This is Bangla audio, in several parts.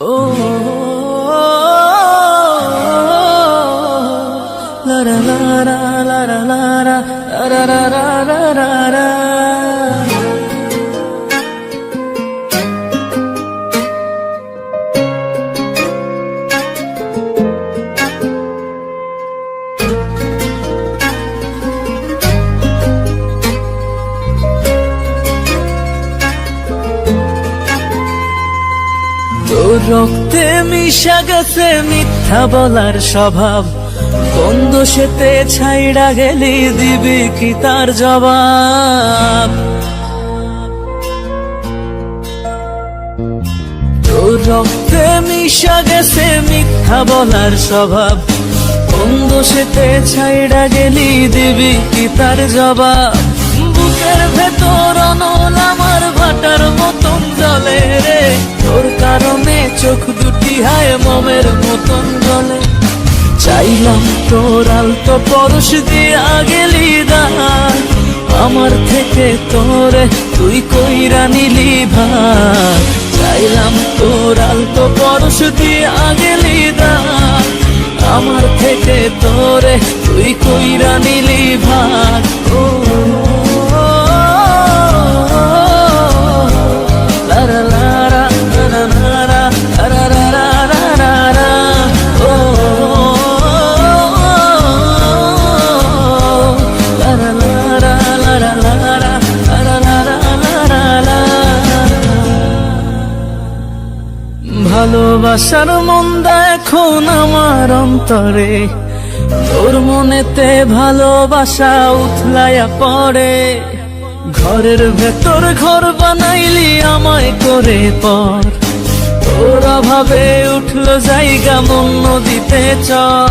Oh, la la la la la la la la la la la তোর রক্তে মিশা গেছে মিথ্যা বলার স্বভাব। বন্ধ সেতে ছাইড়া গেলি দিবি কি তার জবাব? তোর রক্তে মিশা গেছে মিথ্যা বলার স্বভাব। বন্ধ সেতে ছাইড়া গেলি দিবি কি তার জবাব? বুকের ভেতর অনল ভাটার মতন জলে রে। তোর কারণে চোখ দুটি হায় মমের মতন জলে। চাইলাম তোর আলতো পরশ দিয়া গেলি দান আমার থেকে তোরে তুই কইরা নিলি ভাই চাইলাম তোর আলতো পরশ দিয়া গেলি দান আমার থেকে তোরে তুই কইরা নিলি ভাই ভালোবাসার মন্দা এখন আমার অন্তরে। তোর মনেতে ভালোবাসা উথলাইয়া পড়ে। ঘরের ভেতর ঘর বানাইলি আমায় করে পর। তোর অভাবে উঠল জায়গা মন নদীতে চর।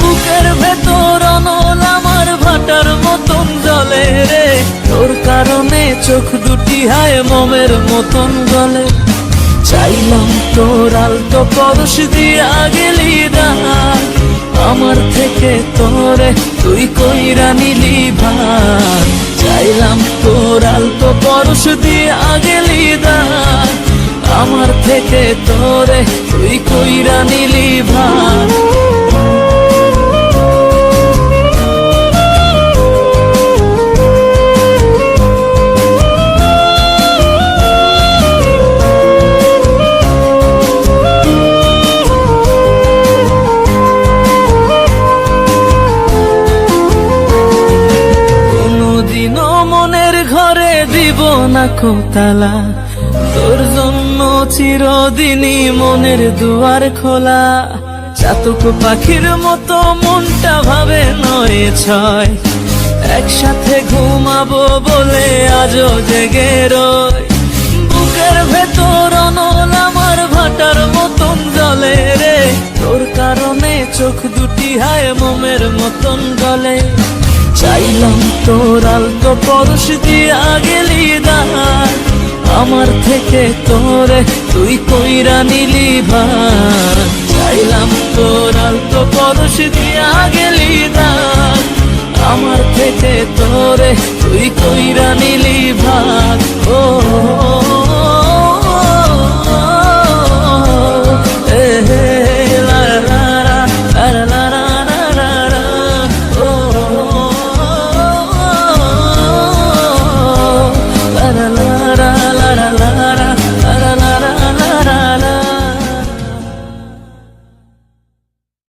বুকের ভেতর অনল আমার ভাটার মতন জলে রে। তোর কারণে চোখ দুটি হায় মমের মতন গলে। চাইলাম তোর আলতো পরশ দিয়া গেলি দান আমার থেকে তোরে তুই কইরা নিলি ভাগ চাইলাম তোর আলতো পরশ দিয়া গেলি দান আমার থেকে তোরে তুই কইরা নিলি ভান দিব না কোতালা তোর জন্য চিরদিনই মনের দুয়ার খোলা। চাতক পাখির মতো মনটা ভাবে নয় ছয়। একসাথে ঘুমাবো বলে আজও জেগে রয় বুকের ভেতর অনল আমার ভাটার মতন জলে রে। তোর কারণে চোখ দুটি হায় মোমের মতন গলে। চাইলাম তোর আলতো পরশ দিয়া গেলি দান আমার থেকে তোরে তুই কইরা নিলি ভার চাইলাম তোর আলতো পরশ দিয়া গেলি দান আমার থেকে তোরে তুই কইরা নিলি ভাগ ও